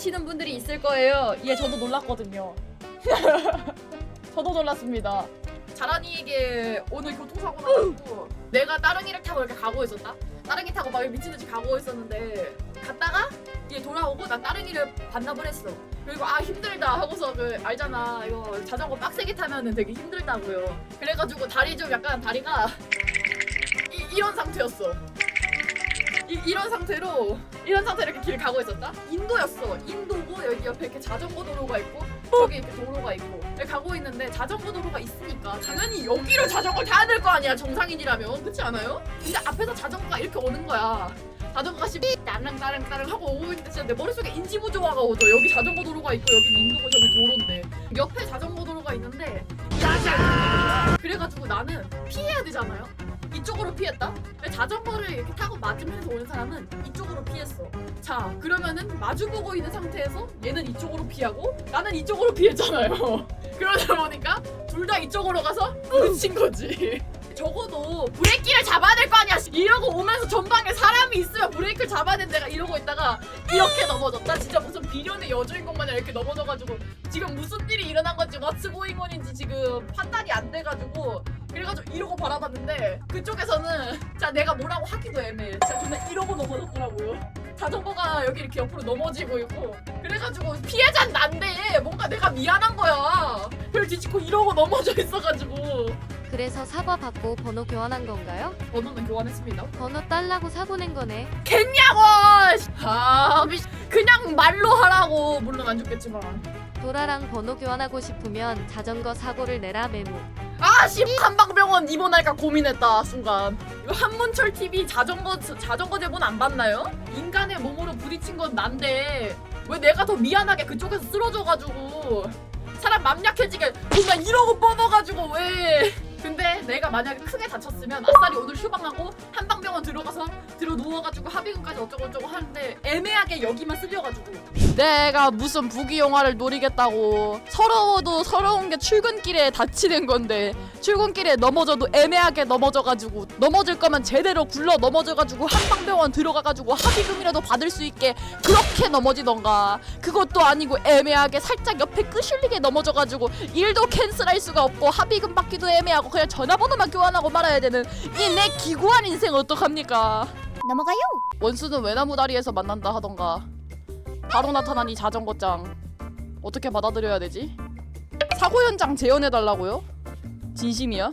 놀라시는 분들이 있을 거예요. 예, 저도 놀랐거든요. 저도 놀랐습니다. 자란이에게 오늘 교통사고 나고 내가 따릉이를 타고 이렇게 가고 있었다. 따릉이 타고 막 미친 듯이 가고 있었는데 갔다가 얘 돌아오고 난 따릉이를 반납을 했어. 그리고 아 힘들다 하고서 그 알잖아 이거 자전거 빡세게 타면은 되게 힘들다고요. 그래가지고 다리 좀 약간 다리가 이, 이런 상태였어. 이, 이런 상태로 이런 상태로 이렇게 길 가고 있었다. 인도였어. 인도고 여기 옆에 이렇게 자전거 도로가 있고 저기 이렇게 도로가 있고 이렇게 가고 있는데 자전거 도로가 있으니까 당연히 여기로 자전거를 타야 될 거 아니야 정상인이라면 그렇지 않아요? 근데 앞에서 자전거가 이렇게 오는 거야. 자전거가 씨 따릉 따릉 따릉 하고 오고 있는데 진짜 내 머릿속에 인지부조화가 오죠. 여기 자전거 도로가 있고 여기 인도고 저기 도로인데 옆에 자전거 도로가 있는데 그래가지고 나는 피해야 되잖아요. 이쪽으로 피했다. 자전거를 이렇게 타고 맞으면서 오는 사람은 이쪽으로 피했어. 자, 그러면은 마주보고 있는 상태에서 얘는 이쪽으로 피하고 나는 이쪽으로 피했잖아요. 그러다 보니까 둘 다 이쪽으로 가서 부딪힌 거지. 적어도 브레이크를 잡아야 될 거 아니야. 이러고 오면서 전방에 사람이 있으면 브레이크를 잡아야 되는 내가 이러고 있다가 이렇게 넘어졌다. 진짜 무슨 비련의 여주인공 마냥 이렇게 넘어져가지고 지금 무슨 일이 일어난 건지 what's going on인지 지금 판단이 안 돼가지고 그래가지고 이러고 바라봤는데 그쪽에서는 자 내가 뭐라고 하기도 애매해. 진짜 존나 이러고 넘어졌더라고요. 자전거가 여기 이렇게 옆으로 넘어지고 있고 그래가지고 피해자는 난데 뭔가 내가 미안한 거야. 그걸 뒤집고 이러고 넘어져 있어가지고 그래서 사과 받고 번호 교환한 건가요? 번호는 교환했습니다. 번호 딸라고 사고 낸 거네. 겠냐고! 아 미- 그냥 말로 하라고 물론 안 좋겠지만 도라랑 번호 교환하고 싶으면 자전거 사고를 내라 메모. 아 씨 한방병원 입원할까 고민했다 순간. 이거 한문철 TV 자전거 자전거 대본 안 봤나요? 인간의 몸으로 부딪힌 건 난데. 왜 내가 더 미안하게 그쪽에서 쓰러져가지고. 사람 맘 약해지게 뭔가 이러고 뻗어가지고 왜. 근데 내가 만약에 크게 다쳤으면 아싸리 오늘 휴방하고 한방병원 들어가서 들어 누워가지고 합의금까지 어쩌고저쩌고 하는데 애매하게 여기만 쓸려가지고 내가 무슨 부귀영화를 노리겠다고. 서러워도 서러운 게 출근길에 다치는 건데 출근길에 넘어져도 애매하게 넘어져가지고 넘어질 거면 제대로 굴러 넘어져가지고 한방병원 들어가가지고 합의금이라도 받을 수 있게 그렇게 넘어지던가. 그것도 아니고 애매하게 살짝 옆에 끄실리게 넘어져가지고 일도 캔슬할 수가 없고 합의금 받기도 애매하고 그냥 전화번호만 교환하고 말아야 되는 이 내 기구한 인생 어떡합니까? 넘어가요. 원수는 외나무 다리에서 만난다 하던가 바로 나타난 이 자전거장 어떻게 받아들여야 되지? 사고 현장 재현해 달라고요? 진심이야?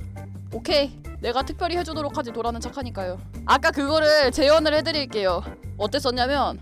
오케이 내가 특별히 해주도록 하지 도라는 착하니까요 아까 그거를 재현을 해드릴게요 어땠었냐면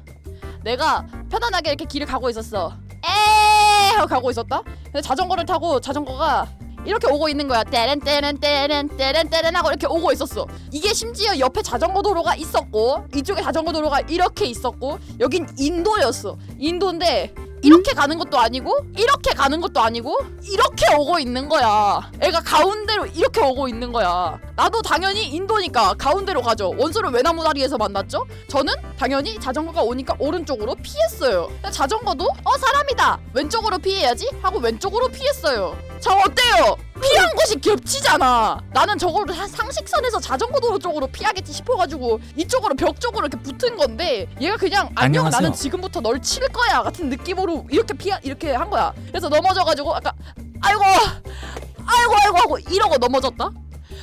내가 편안하게 이렇게 길을 가고 있었어 에 하고 가고 있었다 근데 자전거를 타고 자전거가 이렇게 오고 있는 거야. 떼렌 떼렌 떼렌 떼렌 떼렌 하고 이렇게 오고 있었어. 이게 심지어 옆에 자전거 도로가 있었고 이쪽에 자전거 도로가 이렇게 있었고 여긴 인도였어. 인도인데 이렇게 가는 것도 아니고 이렇게 가는 것도 아니고 이렇게 오고 있는 거야. 애가 가운데로 이렇게 오고 있는 거야. 나도 당연히 인도니까 가운데로 가죠. 원수를 외나무 다리에서 만났죠? 저는 당연히 자전거가 오니까 오른쪽으로 피했어요. 자전거도 어 사람이다. 왼쪽으로 피해야지. 하고 왼쪽으로 피했어요 저 어때요 피한 곳이 겹치잖아. 나는 저걸 사- 상식선에서 자전거 도로 쪽으로 피하겠지 싶어가지고 이쪽으로 벽 쪽으로 이렇게 붙은 건데 얘가 그냥 안녕 안녕하세요. 나는 지금부터 널 칠 거야 같은 느낌으로 이렇게 피하 이렇게 한 거야. 그래서 넘어져가지고 아까 아이고 아이고 아이고 하고 이러고 넘어졌다.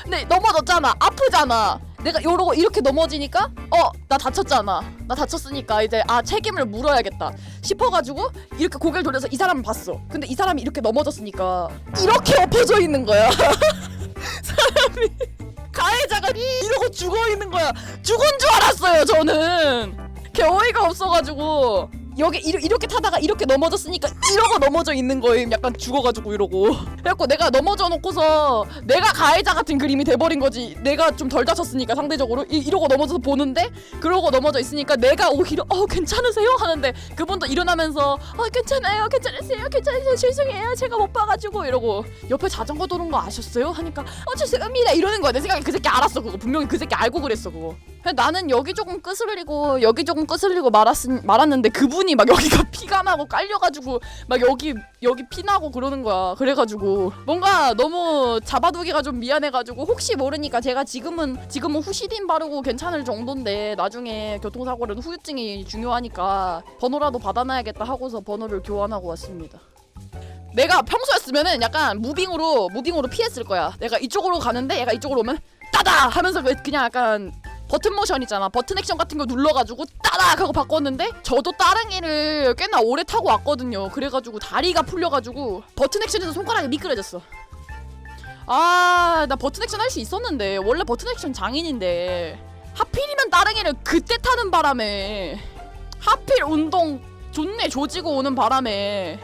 근데 넘어졌잖아 아프잖아. 내가 이러고 이렇게 넘어지니까 어 나 다쳤잖아. 나 다쳤으니까 이제 아 책임을 물어야겠다 싶어가지고 이렇게 고개를 돌려서 이 사람을 봤어. 근데 이 사람이 이렇게 넘어졌으니까 이렇게 엎어져 있는 거야. 사람이 가해자가 이러고 죽어 있는 거야. 죽은 줄 알았어요 저는. 걔 어이가 없어가지고 여기 이러, 이렇게 타다가 이렇게 넘어졌으니까 이러고 넘어져 있는 거예요. 약간 죽어가지고 이러고. 그래갖고 내가 넘어져 놓고서 내가 가해자 같은 그림이 돼버린 거지. 내가 좀 덜 다쳤으니까 상대적으로. 이, 이러고 넘어져서 보는데 그러고 넘어져 있으니까 내가 오히려 어 괜찮으세요? 하는데 그분도 일어나면서 어 괜찮아요. 괜찮으세요? 괜찮으세요? 죄송해요. 제가 못 봐가지고. 이러고 옆에 자전거 도는 거 아셨어요? 하니까 어 죄송합니다. 이러는 거야. 내 생각에 그 새끼 알았어 그거. 분명히 그 새끼 알고 그랬어 그거 나는 여기 조금 끄슬리고 여기 조금 끄슬리고 말았, 말았는데 그분이 막 여기가 피가 나고 깔려가지고 막 여기 여기 피 나고 그러는 거야 그래가지고 뭔가 너무 잡아두기가 좀 미안해가지고 혹시 모르니까 제가 지금은 지금은 후시딘 바르고 괜찮을 정도인데 나중에 교통사고는 후유증이 중요하니까 번호라도 받아놔야겠다 하고서 번호를 교환하고 왔습니다. 내가 평소였으면은 약간 무빙으로 무빙으로 피했을 거야. 내가 이쪽으로 가는데 얘가 이쪽으로 오면 따다 하면서 왜 그냥 약간 버튼 모션 있잖아. 버튼 액션 같은 거 눌러가지고 따닥 하고 바꿨는데 저도 따릉이를 꽤나 오래 타고 왔거든요. 그래가지고 다리가 풀려가지고 버튼 액션에서 손가락이 미끄러졌어. 아, 나 버튼 액션 할 수 있었는데 원래 버튼 액션 장인인데 하필이면 따릉이를 그때 타는 바람에 하필 운동 존내 조지고 오는 바람에